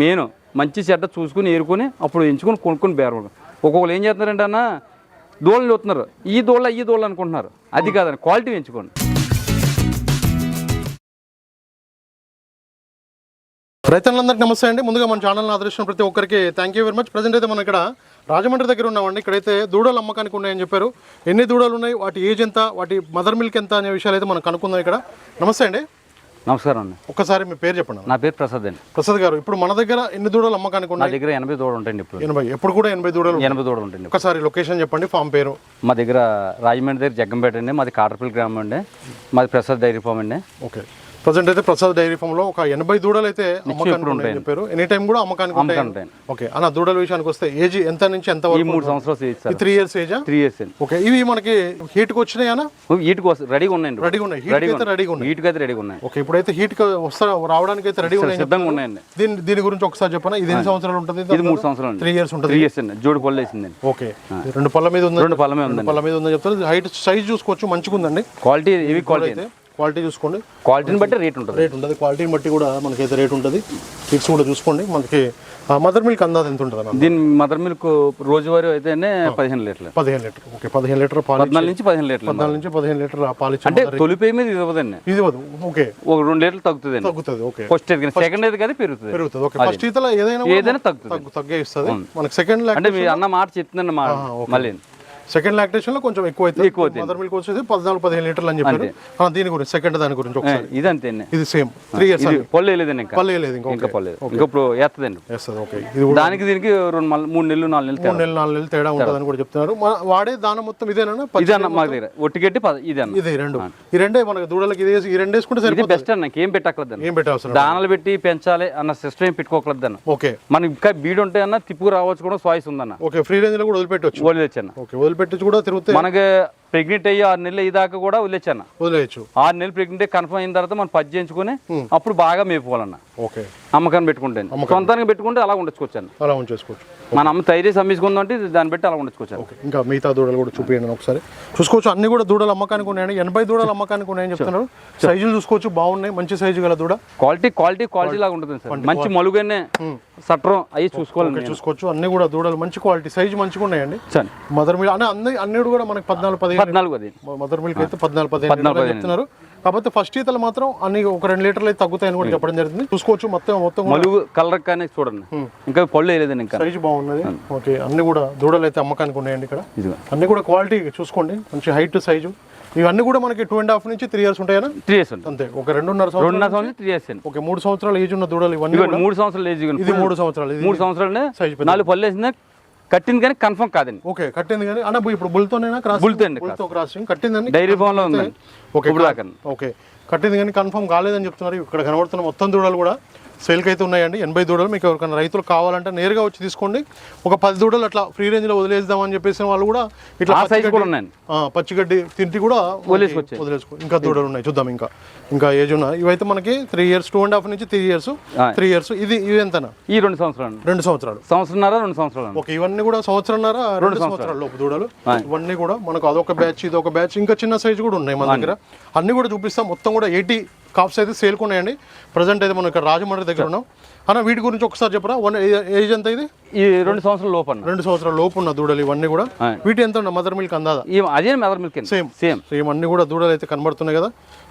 Main మంచి చెడ్డ చూసుకుని ఏరుకొని అప్పుడు ఎంచుకొని కొనుక్కొని బేరం ఒక్కొక్కరు ఏం చేస్తున్నారంటే అన్న దూడలు చూస్తున్నారు ఈ దూడ ఈ దూడలు అనుకుంటున్నారు. అది కాదండి క్వాలిటీ ఎంచుకోండి. రైతులందరికీ నమస్తే అండి. ముందుగా మన ఛానల్ని ఆదరిస్తున్న ప్రతి ఒక్కరికి thank you very much present అయితే మనం ఇక్కడ రాజమండ్రి దగ్గర ఉన్నామండి. ఇక్కడైతే దూడలు అమ్మకానికి ఉన్నాయని చెప్పారు. ఎన్ని దూడలు ఉన్నాయి? వాటి ఏజ్ ఎంత? వాటి మదర్ మిల్క్ ఎంత? అనే విషయాలు అయితే మనం కనుక్కుందాం ఇక్కడ. నమస్తే అండి. నమస్కారం అండి. ఒక్కసారి మీ పేరు చెప్పండి నా పేరు ప్రసాద్ అండి. ప్రసాద్ గారు ఇప్పుడు మన దగ్గర ఎన్ని దూడలు అమ్మకానికి నా ఉన్నాయి? దగ్గర ఎనభై దూడలు ఉంటాయండి ఇప్పుడు. ఎనభై. ఎప్పుడు కూడా ఎనభై దూడలు. ఎనభై దూడలు ఉంటాయండి. ఒక్కసారి లొకేషన్ చెప్పండి ఫామ్ పేరు. మా దగ్గర రాజమండ్రి దగ్గర జగ్గంపేట అండి మాది కాటరపల్లి గ్రామం అండి మాది ప్రసాద్ డైరీ ఫామ్ అండి. ఓకే. ప్రజెంట్ అయితే ప్రసాద్ డైరీ ఫామ్లో ఒక ఎనభై దూడలు అయితే అమ్మకానికి చెప్పారు. ఎనీ టైం కూడా అమ్మకానికి ఉంటాయి. ఓకే. అన్న దూడల విషయానికి వస్తే ఏజ్ ఎంత నుంచి ఎంత వరకు మూడు సంవత్సరాలు three years ఏజా? Three years okay. ఇవి మనకి హీట్కి వచ్చినాయనా వీటికి వస్తే రెడీగా ఉన్నాయండి. రెడీగా ఉన్నాయి. హీట్ అయితే రెడీగా ఉన్నాయి. వీటికి అయితే రెడీగా ఉన్నాయి. ఓకే. ఇప్పుడైతే హీట్కి వస్తా రావడానికి అయితే రెడీగా ఉన్నాయి సిద్ధంగా ఉన్నాయండి. దీని దీని గురించి ఒకసారి చెప్పనా? ఇది ఎన్ని సంవత్సరాలు ఉంటుంది? ఇది మూడు సంవత్సరాలు త్రీ ఇయర్స్ ఉంటుంది. త్రీ ఇయర్స్ అండి. జోడి పళ్ళు వేసిందండి. ఓకే. రెండు పళ్ళ మీద ఉంది రెండు పళ్ళమే ఉందండి. పళ్ళ మీద ఉందని చెప్తారు. హైట్ సైజ్ చూసుకోవచ్చు. మంచిగా ఉందండి క్వాలిటీ ఇవి క్వాలిటీ అయితే. క్వాలిటీ చూసుకోండి. క్వాలిటీని బట్టి రేట్ ఉంటుంది. రేట్ ఉంటుంది. క్వాలిటీని బట్టి కూడా మనకైతే రేట్ ఉంటుంది. కిట్స్ కూడా చూసుకోండి. మనకి మదర్ మిల్క్ అందాది ఎంత ఉంటుంది అన్న దీని మదర్ మిల్క్ రోజువారీ అయితేనే పదిహేను లీటర్లు. పదిహేను లీటర్. ఓకే పదిహేను లీటర్ పాలు పద్నాలుగు నుంచి పదిహేను లీటర్లు పద్నాలుగు నుంచి పదిహేను లీటర్ పాలు ఇచ్చి అంటే తొలిపై మీద ఇది ఇవ్వదండి ఇది వద్దు ఓకే. ఒక రెండు లీటర్లు తగ్గుతుందండి. తగ్గుతుంది ఓకే. ఫస్ట్ అయితే సెకండ్ అయితే కదా పెరుగుతుంది. పెరుగుతుంది. ఓకే ఫస్ట్ ఈతలో ఏదైనా కూడా ఏదైనా తగ్గుతుంది. తగ్గు తగ్గే ఇస్తుంది. మనకి సెకండ్ అంటే మీ అన్న మాట చెప్తుందండి మా మళ్ళీ సెకండ్ లాక్టేషన్లో కొంచెం ఎక్కువ అవుతుంది. ఎక్కువ మదర్ మిల్క్ వచ్చేసి పద్నాలుగు పదిహేను లీటర్లు అని చెప్పారు. ఆ, దీని గురించి సెకండ్ దాని గురించి ఒకసారి. ఇది అంతే అండి ఇది సేమ్ త్రీ ఇయర్స్ ఇది పళ్ళు వేయలేదండి ఇంకా. పళ్ళు వేయలేదు ఇంకా. ఇంకా పళ్ళు ఇంకా ఇప్పుడు వేస్తుందండి వేస్తుంది ఓకే ఇది కూడా దానికి దీనికి రెండు మళ్ళీ మూడు నెలలు నాలుగు నెలలు మూడు నెలలు నాలుగు నెలలు తేడా ఉంటుందని కూడా చెప్తున్నారు. మన- వాడే దానం మొత్తం ఇదేనా ఇది అన్న మా దగ్గర. ఒట్టిగట్టి పద ఇది అన్న ఇది రెండు. ఈ రెండే మనకి దూడలకి ఇది వేసి- ఈ రెండు వేసుకుంటే ఇది సరిపోతుంది. బెస్ట్ అన్న. ఏం పెట్టక్కర్లేదు ఏం పెట్టే అవసరం దానాలు పెట్టి పెంచాలి అన్న సిస్టమ్ ఏం పెట్టుకోకలేదు అన్న. ఓకే మనకి ఇంకా బీడ్ ఉంటే అన్న తిప్పుకు రావచ్చు కూడా చాయిస్ ఉందన్న. ఓకే ఫ్రీ రేంజ్లో కూడా వదిలిపెట్టవచ్చు వదిలేచ్చన్న. ఓకే పెట్టించి కూడా తిరుగుతాయి. మనకి ప్రెగ్నెంట్ అయ్యి ఆరు నెలలు అయ్యేదాకా కూడా వదిలేచ్చన్న వదిలేయచ్చు. ఆరు నెలలు ప్రెగ్నెంట్ కన్ఫర్మ్ అయిన తర్వాత మనం పది చేయించుకొని అప్పుడు బాగా మేపుకోవాలన్న. ఓకే. అమ్మకాన్ని పెట్టుకుంటే. సొంతానికి పెట్టుకుంటే. అలా ఉండొచ్చుకోవచ్చు అలా ఉంచేసుకోవచ్చు మన అమ్మ అమ్మించుకుందాం అంటే దాన్ని బట్టి అలా ఉండొచ్చుకోవచ్చు ఇంకా మిగతా దూడలు కూడా చూపించండి ఒకసారి. చూసుకోవచ్చు అన్ని కూడా దూడలు అమ్మకానికి ఉన్నాయండి. ఎనభై దూడలు అమ్మకానికి ఉన్నాయని చెప్తున్నారు. సైజులు చూసుకోవచ్చు బాగున్నాయి మంచి సైజు గల దూడ. క్వాలిటీ క్వాలిటీ క్వాలిటీ లాగా ఉంటుంది సార్. మంచి మలుగనే సట్రం అవి చూసుకోవాలండి చూసుకోవచ్చు. అన్ని కూడా దూడలు మంచి క్వాలిటీ సైజు మంచిగా ఉన్నాయండి. మదర్ అంటే అన్ని అన్ని కూడా మనకి పద్నాలుగు పదిహేను పద్నాలుగు మదర్ మిల్క్ అయితే పద్నాలుగు పదిహేను చెప్తున్నారు. కాకపోతే ఫస్ట్ ఈతలు మాత్రం అన్ని ఒక రెండు లీటర్లు అయితే తగ్గుతాయని కూడా చెప్పడం జరిగింది. చూసుకోవచ్చు మొత్తం మొత్తం మలుగు కలర్ కానీ చూడండి. ఇంకా పళ్ళు వేయలేదండి ఇంకా. సైజు బాగున్నది. ఓకే అన్ని కూడా దూడలు అయితే అమ్మకానికి ఉన్నాయండి ఇక్కడ. అన్ని కూడా క్వాలిటీ చూసుకోండి. మంచి హైట్ సైజు. ఇవన్నీ కూడా మనకి టూ అండ్ హాఫ్ నుంచి త్రీ ఇయర్స్ ఉంటాయనా? త్రీ ఇయర్స్ అంతే. ఒక రెండున్నర సంవత్సరం త్రీ ఇయర్స్ ఓకే మూడు సంవత్సరాలు ఏజ్ ఉన్న దూడలు ఇవన్నీ మూడు సంవత్సరాలు ఏజ్ ఇది మూడు సంవత్సరాలు. ఇది మూడు సంవత్సరాలు సైజు నాలుగు పళ్ళు వేసిందే కట్టింది కానీ కన్ఫర్మ్ కాదండి. ఓకే కట్టింది కానీ అన్న ఇప్పుడు బుల్తోనేనా క్రాస్ బుల్తో అండి బుల్తో క్రాసింగ్ కట్టిందని డైరీ ఫామ్లో ఉంది ఓకే ఇప్పుడు దాకా. ఓకే. కట్టింది కానీ కన్ఫర్మ్ కాలేదని చెప్తున్నారు. ఇక్కడ కనబడుతున్న మొత్తం దూడలు కూడా సేల్కి అయితే ఉన్నాయండి. ఎనభై దూడలు మీకు ఎవరికైనా రైతులు కావాలంటే నేరుగా వచ్చి తీసుకోండి. ఒక పది దూడలు అట్లా ఫ్రీ రేంజ్లో వదిలేద్దామని చెప్పేసి వాళ్ళు కూడా ఇట్లా పచ్చిగడ్డి- తింటి కూడా. వదిలేసుకో. ఇంకా దూడలు ఉన్నాయి. చూద్దాం ఇంకా. ఇంకా ఏజ్ ఉన్నాయి ఇవైతే మనకి three years two and half నుంచి త్రీ ఇయర్స్. త్రీ ఇయర్స్ ఇది ఇవి ఎంతనా? ఈ రెండు సంవత్సరాలు రెండు సంవత్సరాలు. సంవత్సరంన్నర రెండు సంవత్సరాలు ఓకే ఇవన్నీ కూడా సంవత్సరంన్నర రెండు సంవత్సరాల. లోపు దూడలు. ఇవన్నీ కూడా మనకు అదొక బ్యాచ్ ఇది ఒక బ్యాచ్ ఇంకా చిన్న సైజు కూడా ఉన్నాయి మన దగ్గర. అన్ని కూడా చూపిస్తాం. మొత్తం కూడా ఎయిటీ కాప్స్ అయితే సేల్కి ఉన్నాయండి. ప్రజెంట్ అయితే మనం ఇక్కడ రాజమండ్రి దగ్గర ఉన్నాం. అన్న వీటి గురించి ఒకసారి చెప్పరా? వన్ ఏజ్ ఎంత ఇది? ఈ రెండు సంవత్సరాల లోపు అన్న. రెండు సంవత్సరాల లోపు ఉన్న దూడలు ఇవన్నీ కూడా. వీటి ఎంత ఉన్న మదర్ మిల్క్ అందాదా? అదే mother milk same same same అన్ని కూడా దూడలు అయితే కనబడుతున్నాయి కదా.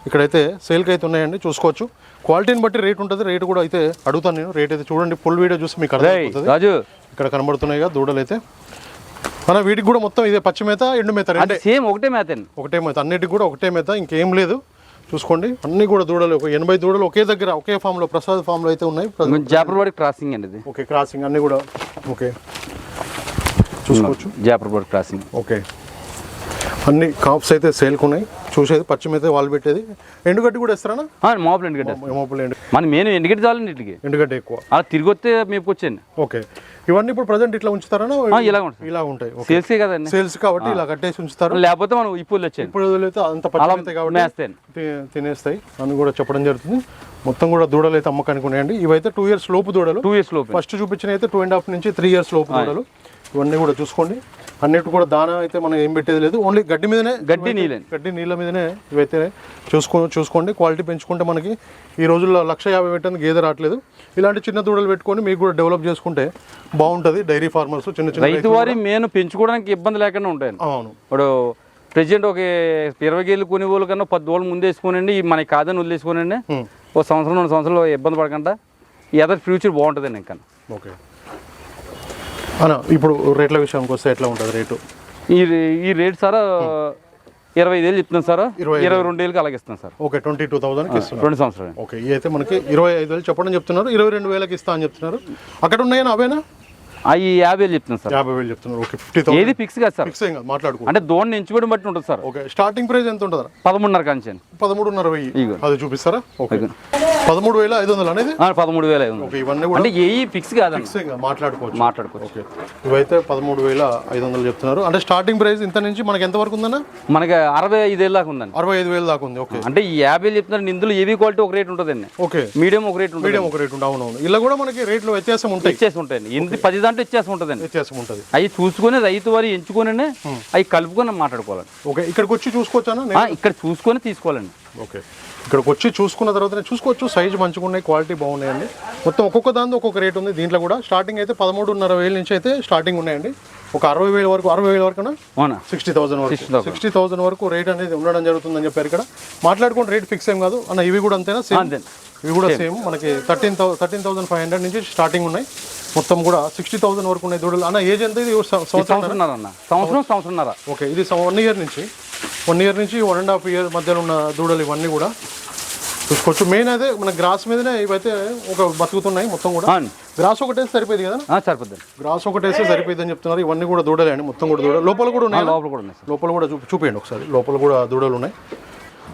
ఇక్కడైతే సేల్కి అయితే ఉన్నాయండి చూసుకోవచ్చు. క్వాలిటీని బట్టి రేట్ ఉంటుంది. రేట్ కూడా అయితే అడుగుతాను నేను. రేట్ అయితే చూడండి. ఫుల్ వీడియో చూసి మీకు అర్థమైపోతుంది రాజు. ఇక్కడ కనబడుతున్నాయి కదా దూడలు అయితే. మన వీటికి కూడా మొత్తం ఇదే పచ్చి మేత ఎండు మేత అంటే సేమ్ ఒకటే మేత ఒకటే మేత. అన్నిటికి కూడా ఒకటే మేత. ఇంకేం లేదు. చూసుకోండి. అన్ని కూడా దూడలు ఒక ఎనభై దూడలు ఒకే దగ్గర ఒకే ఫామ్లో ప్రసాద్ ఫామ్లో అయితే ఉన్నాయి. ప్ర- జాపర్వాడి క్రాసింగ్ అండి ఇది. ఓకే క్రాసింగ్ అన్ని కూడా ఓకే. చూసుకోవచ్చు. జాపర్వాడి క్రాసింగ్. ఓకే. అన్ని కాప్స్ అయితే సేల్కి ఉన్నాయి చూసేది పచ్చి మేత వాళ్ళు పెట్టేది. ఎండుగడ్డి కూడా ఇస్తారా మాపులు ఎండుగడ్డ మోపులు ఎండు మన మెయిన్ ఎండుగడ్డ చాలండి వీటికి. ఎండుగడ్డి ఎక్కువ. అలా తిరిగి వస్తే మేపుకొచ్చండి ఓకే. ఇవన్నీ ఇప్పుడు ప్రజెంట్ ఇట్లా ఉంచుతారా ఇలా ఉంటుంది ఇలా ఉంటాయి. ఓకే. సేల్సే కదండి. సేల్స్ కాబట్టి ఇలా కట్టేసి ఉంచుతారు? లేకపోతే మనం ఇప్పులు వచ్చాను ఇప్పుడు అంత పచ్చి కాబట్టి తినేస్తాయి. అని కూడా చెప్పడం జరుగుతుంది. మొత్తం కూడా దూడలు అయితే అమ్మకానికి ఉన్నాయండి. ఇవైతే టూ ఇయర్స్ లోపు దూడలు. టూ ఇయర్స్ లోపు. ఫస్ట్ చూపించిన అయితే టూ అండ్ హాఫ్ నుంచి త్రీ ఇయర్స్ లోపు దూడలు. ఇవన్నీ కూడా చూసుకోండి. అన్నిటి కూడా దానా అయితే మనం ఏం పెట్టేది లేదు. ఓన్లీ గడ్డి మీదనే గడ్డి నీళ్ళని. గడ్డి నీళ్ళ మీదనే ఇవైతే చూసుకో చూసుకోండి. క్వాలిటీ పెంచుకుంటే మనకి ఈ రోజుల్లో లక్ష యాభై పెట్టిన గేదె రావట్లేదు. ఇలాంటి చిన్న దూడలు పెట్టుకొని మీకు కూడా డెవలప్ చేసుకుంటే బాగుంటుంది. డైరీ ఫార్మర్స్ చిన్న చిన్న రైతు వారి మేను పెంచుకోవడానికి ఇబ్బంది లేకుండా ఉంటాయండి అవును. ఇప్పుడు ప్రెసిడెంట్ ఒక ఇరవై గేళ్ళు కొనేవాళ్ళు కన్నా పది రోజులు ముందు వేసుకోనండి మనకి కాదని వదిలేసుకోనండి. ఒక సంవత్సరం రెండు సంవత్సరాలు ఇబ్బంది పడకుండా ఎదర్ ఫ్యూచర్ బాగుంటుందండి ఇంకా. ఓకే. అన్న ఇప్పుడు రేట్ల విషయానికి వస్తే ఎట్లా ఉంటుంది రేటు? ఈ ఈ రేట్ సార్ ఇరవై ఐదు వేలు చెప్తున్నాను సార్? ఇరవై రెండు వేలకి అలాగే ఇస్తాను సార్. ఓకే ట్వంటీ టూ ఇస్తున్నారు. రెండు సంవత్సరాలు. ఓకే అయితే మనకి ఇరవై ఐదు వేలు చెప్పడం చెప్తున్నారు ఇరవై రెండు వేలకి ఇస్తా అని చెప్తున్నారు. అక్కడ ఉన్నాయని అవేనా? అవి యాభై వేలు చెప్తున్నాను సార్. యాభై వేలు చెప్తున్నారు. ఓకే ఫిఫ్టీ థౌసండ్ ఏది ఫిక్స్ కాదు సార్. ఫిక్స్ ఏం కాదు మాట్లాడుకో అంటే దోణి ఎంచుకోవడం బట్టి ఉంటుంది సార్. ఓకే స్టార్టింగ్ ప్రైస్ ఎంత ఉంటుంది పదమూడున్నర కాంచాను పదమూడున్నర వెయ్యి. అది చూపిస్తారా? ఓకే. పదమూడు వేల ఐదు వందలు అనేది? పదమూడు వేలు ఇవన్నీ కూడా అంటే ఏ ఫిక్స్ కాదు మాట్లాడుకోవచ్చు. మాట్లాడుకోవచ్చు. ఇవైతే పదమూడు వేల ఐదు వందలు చెప్తున్నారు. అంటే స్టార్టింగ్ ప్రైస్ ఇంత నుంచి మనకి ఎంత వరకు ఉందన్న? మనకి అరవై ఐదు వేలు దాకా ఉందండి. అరవై ఐదు వేలు దాకా ఉంది. ఓకే. అంటే ఈ యాభై చెప్తున్నారు. ఇందులో ఏవి క్వాలిటీ ఒక రేట్ ఉంటుందండి. ఓకే. మీడియం ఒక రేట్ ఉంటుంది మీడియం ఒక రేట్ ఉంది అవునవును. ఇలా కూడా మనకి రేట్లు వ్యత్యాసం ఉంటాయి. ఇచ్చేసి ఉంటాయండి. ఇంత పది దాంట్లో ఇచ్చేసి ఉంటుందండి. వ్యత్యాసం ఉంటుంది. అవి చూసుకొని రైతు వారి ఎంచుకొని అవి కలుపుకొని మాట్లాడుకోవాలండి. ఓకే. ఇక్కడికి వచ్చి చూసుకోవచ్చానా ఇక్కడ చూసుకొని తీసుకోవాలండి. ఓకే. ఇక్కడికి వచ్చి చూసుకున్న తర్వాత చూసుకోవచ్చు. సైజు మంచిగా ఉన్నాయి క్వాలిటీ బాగున్నాయండి. మొత్తం ఒక్కొక్క దాని ఒక్కొక్క రేట్ ఉంది. దీంట్లో కూడా స్టార్టింగ్ అయితే పదమూడున్నర వేల నుంచి అయితే స్టార్టింగ్ ఉన్నాయండి. ఒక అరవై వేల వరకు అరవై వేల వరకు సిక్స్టీ థౌసండ్ వరకు. Sixty thousand. వరకు రేట్ అనేది ఉండడం జరుగుతుందని చెప్పారు ఇక్కడ. మాట్లాడుకుంటే రేట్ ఫిక్స్ ఏం కాదు. అన్న ఇవి కూడా అంతేనా? సేమ్? ఇవి కూడా సేమ్. మనకి thirteen thou thirteen thousand five hundred నుంచి స్టార్టింగ్ ఉన్నాయి. మొత్తం కూడా సిక్స్టీ థౌసండ్ వరకు ఉన్నాయి దూడలు. అన్న ఏజ్ ఎంత ఇది? సంవత్సరం? సంవత్సరం ఓకే ఇది వన్ ఇయర్ నుంచి. వన్ ఇయర్ నుంచి వన్ అండ్ హాఫ్ ఇయర్ మధ్యలో ఉన్న దూడలు ఇవన్నీ కూడా చూసుకోవచ్చు. మెయిన్ అదే మన గ్రాస్ మీదనే ఇవైతే ఒక బతుకుతున్నాయి మొత్తం కూడా. గ్రాస్ ఒకటేసి సరిపోయింది కదా? ఆ, సరిపోద్దండి. గ్రాస్ ఒకటేస్తే సరిపోయింది అని చెప్తున్నారు. ఇవన్నీ కూడా దూడలే అండి. మొత్తం కూడా దూడలు. లోపల కూడా ఉన్నాయి? లోపల కూడా ఉన్నాయి లోపల కూడా చూపించండి ఒకసారి. లోపల కూడా దూడలు ఉన్నాయి.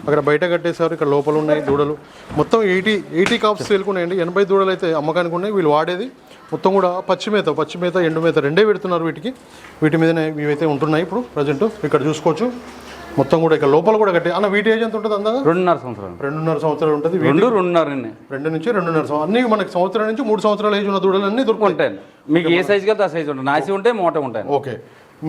అక్కడ బయట కట్టేశారు. ఇక్కడ లోపల ఉన్నాయి దూడలు. మొత్తం ఎయిటీ ఎయిటీ కాప్స్ సేల్కున్నాయండి ఎనభై దూడలు అయితే అమ్మకానికి ఉన్నాయి. వీళ్ళు వాడేది. మొత్తం కూడా పచ్చి మేత పచ్చి మేత ఎండు మేత రెండే పెడుతున్నారు వీటికి. వీటి మీదనే ఇవైతే ఉంటున్నాయి ఇప్పుడు ప్రజెంట్ ఇక్కడ చూసుకోవచ్చు. మొత్తం కూడా ఇక్కడ లోపల కూడా కట్టే అన్న వీటి ఏజ్ ఎంత ఉంటుంది అందాగా రెండున్నర సంవత్సరాలు. రెండున్నర సంవత్సరాలు ఉంటుంది. రెండు రెండున్నర రెండు నుంచి రెండున్నర సంవత్సరం అన్ని మనకి సంవత్సరం నుంచి మూడు సంవత్సరాల ఏజ్ ఉన్న దూడలు అన్ని దొరుకుతాయి. ఉంటాయండి మీకు ఏ సైజు కదా ఆ సైజు ఉంటుంది. నాసి ఉంటే మోట ఉంటాయి. ఓకే.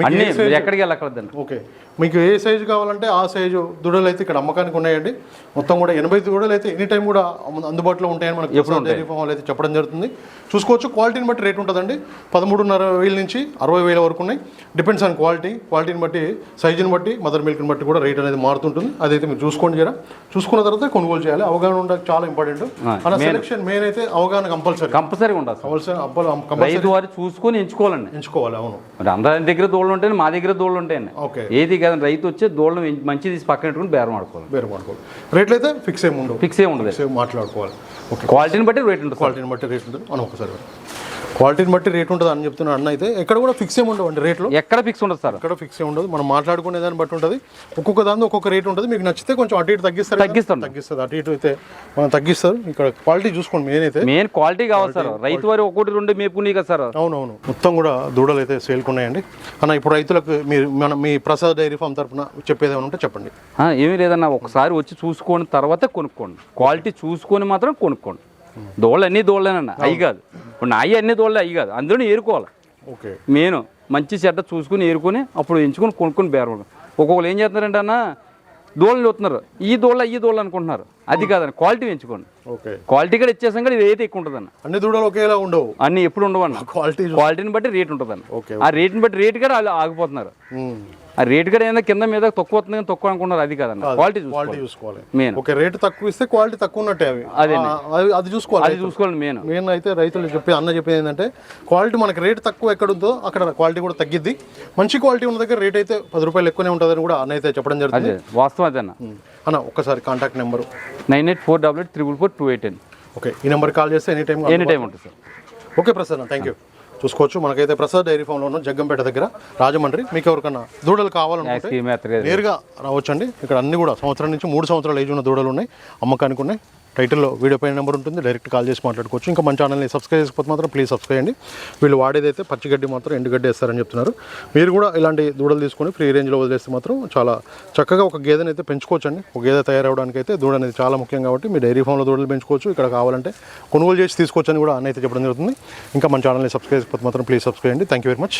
అన్ని ఎక్కడికి వెళ్ళక్కర్లేదండి ఓకే. మీకు ఏ సైజు కావాలంటే ఆ సైజు దూడలు అయితే ఇక్కడ అమ్మకానికి ఉన్నాయండి. మొత్తం కూడా ఎనభై దూడలు అయితే ఎనీ టైం కూడా అందుబాటులో ఉంటాయని మనకి ప్రసాద్ డైరీ ఫామ్ వాళ్ళు అయితే చెప్పడం జరుగుతుంది. చూసుకోవచ్చు క్వాలిటీని బట్టి రేట్ ఉంటుందండి. పదమూడున్నర వేల నుంచి అరవై వేల వరకు ఉన్నాయి. డిపెండ్స్ ఆన్ క్వాలిటీ క్వాలిటీని బట్టి సైజుని బట్టి మదర్ మిల్క్ని బట్టి కూడా రేట్ అనేది మారుతుంటుంది. అదైతే మీరు చూసుకోండి జరా. చూసుకున్న తర్వాత కొనుగోలు చేయాలి. అవగాహన ఉండడం చాలా ఇంపార్టెంట్ మన సెలెక్షన్ మెయిన్ అయితే అవగాహన కంపల్సరీ కంపల్సరీగా ఉండాలి సార్. కంపల్సరీ అబ్బాయి కంపల్సరీ వారు చూసుకొని ఎంచుకోవాలండి. ఎంచుకోవాలి అవును. మరి అందరి దగ్గర దోళ్ళు ఉంటాయి మా దగ్గర దోళ్ళు ఉంటాయండి ఓకే. ఏది కాదండి రైతు వచ్చి దోళ్ళను మంచి తీసి పక్కన పెట్టుకుని బేరం ఆడుకోవాలి. వేరే మాట్లాడుకోవాలి రేట్లు అయితే ఫిక్స్ ఏమి ఫిక్స్ ఉండదు ఫిక్స్ ఏమి మాట్లాడుకోవాలి. ఓకే. క్వాలిటీని బట్టి రేట్ ఉంటుంది క్వాలిటీని బట్టి రేట్ ఉంటుంది. మనం ఒకసారి క్వాలిటీని బట్టి రేట్ ఉంటుంది అని చెప్తున్నాడు అన్న అయితే ఎక్కడ కూడా ఫిక్స్ ఏమి ఉండవు అండి రేట్లు. ఎక్కడ ఫిక్స్ ఉండదు సార్. ఎక్కడ ఫిక్స్ ఏమి ఉండదు. మనం మాట్లాడుకునే దాన్ని బట్టి ఉంటుంది. ఒక్కొక్క దాని ఒక్కొక్క రేట్ ఉంటుంది. మీకు నచ్చితే కొంచెం అటు ఇటు తగ్గిస్తారు? తగ్గిస్తాం. తగ్గిస్తుంది. అటు ఇటు అయితే మనం తగ్గిస్తారు. ఇక్కడ క్వాలిటీ చూసుకోండి మెయిన్ అయితే. మెయిన్ క్వాలిటీ కావాలి సార్. రైతు వారి ఒకటి రెండు మేపుకుని కదా సార్. అవునవును. మొత్తం కూడా దూడలు అయితే సేల్కున్నాయండి అన్న ఇప్పుడు రైతులకు మీరు మన మీ ప్రసాద్ డైరీ ఫామ్ తరపున చెప్పేది ఉంటే చెప్పండి. ఏమీ లేదన్న. ఒకసారి వచ్చి చూసుకొని తర్వాత కొనుక్కోండి. క్వాలిటీ చూసుకొని మాత్రం కొనుక్కోండి. దోళ్ళు అన్ని దోళ్ళేనన్న అవి కాదు. ఇప్పుడు నాయి అన్ని దోళ్ళే అవి కాదు. అందులో ఏరుకోవాలి. ఓకే. మెయిన్ మంచి చెడ్డ చూసుకుని ఏరుకొని అప్పుడు ఎంచుకొని కొనుక్కొని బేరం. ఒక్కొక్కరు ఏం చేస్తున్నారంటే అన్న దోళ్ళు చూస్తున్నారు ఈ దోళ్ళ ఈ దోళ్ళు అనుకుంటున్నారు. అది కాదండి క్వాలిటీ ఎంచుకోండి ఓకే. క్వాలిటీ కూడా ఇచ్చేసాం ఇది అయితే ఎక్కువ ఉంటుందన్న. అన్ని దూడలు ఒకేలా ఉండవు. అన్ని ఎప్పుడు ఉండవన్న. క్వాలిటీ క్వాలిటీని బట్టి రేట్ ఉంటుందన్న. ఓకే ఆ రేట్ని బట్టి రేట్ కూడా వాళ్ళు ఆగిపోతున్నారు. ఆ రేట్ కూడా ఏదైనా కింద మీద తక్కువ వస్తుంది కానీ తక్కువ అనుకున్నారు అది కాదన్న. క్వాలిటీ క్వాలిటీ చూసుకోవాలి. చూసుకోవాలి. మెయిన్ ఓకే రేట్ తక్కువ ఇస్తే క్వాలిటీ తక్కువ ఉన్నట్టే అవి. అది అది చూసుకోవాలి అది చూసుకోవాలి మెయిన్ మెయిన్ అయితే రైతులు చెప్పి అన్న చెప్పేది ఏంటంటే క్వాలిటీ మనకి రేట్ తక్కువ ఎక్కడ ఉందో అక్కడ క్వాలిటీ కూడా తగ్గిద్ది. మంచి క్వాలిటీ ఉన్న దగ్గర రేట్ అయితే పది రూపాయలు ఎక్కువనే ఉంటుందని కూడా అన్న అయితే చెప్పడం జరుగుతుంది. వాస్తవం అదే అన్న. ఒక్కసారి contact number nine eight four double eight triple four two eight okay ఈ నెంబర్ కాల్ చేస్తే ఎనీ టైం ఎనీ టైం ఉంటుంది sir okay Prasad thank you చూసుకోవచ్చు. మనకైతే ప్రసాద్ డైరీ ఫామ్లో ఉన్న జగ్గంపేట దగ్గర రాజమండ్రి. మీకు ఎవరికన్నా దూడలు కావాలనుకుంటే ఎత్తగా నేరుగా రావచ్చండి. ఇక్కడ అన్ని కూడా సంవత్సరం నుంచి మూడు సంవత్సరాల ఏజ్ ఉన్న దూడలు ఉన్నాయి. అమ్మకానికి ఉన్నాయి. టైటిల్లో వీడియో పైన నెంబర్ ఉంటుంది డైరెక్ట్ కాల్ చేసి మాట్లాడుకోవచ్చు. ఇంకా మన ఛానల్ని సబ్స్క్రైబ్ చేసుకపోతే మాత్రం ప్లీజ్ సబ్స్క్రైబ్ చేయండి. వీళ్ళు వాడేదైతే పచ్చిగడ్డి మాత్రం ఎండుగడ్డి వేస్తారని చెప్తున్నారు. మీరు కూడా ఇలాంటి దూడలు తీసుకొని ఫ్రీ రేంజ్లో వదిలేస్తే మాత్రం చాలా చక్కగా ఒక గేదెని అయితే పెంచుకోవచ్చండి. ఒక గేదె తయారవడానికి అయితే దూడ అనేది చాలా ముఖ్యం కాబట్టి మీ డైరీ ఫామ్లో దూడలు పెంచుకోవచ్చు. ఇక్కడ కావాలంటే కొనుగోలు చేసి తీసుకోవచ్చు అని కూడా అన్న అయితే చెప్పడం జరుగుతుంది. ఇంకా మన ఛానల్ని సబ్స్క్రైబ్ చేసుకపోతే మాత్రం ప్లీజ్ సబ్స్క్రైబ్ చేయండి. Thank you very much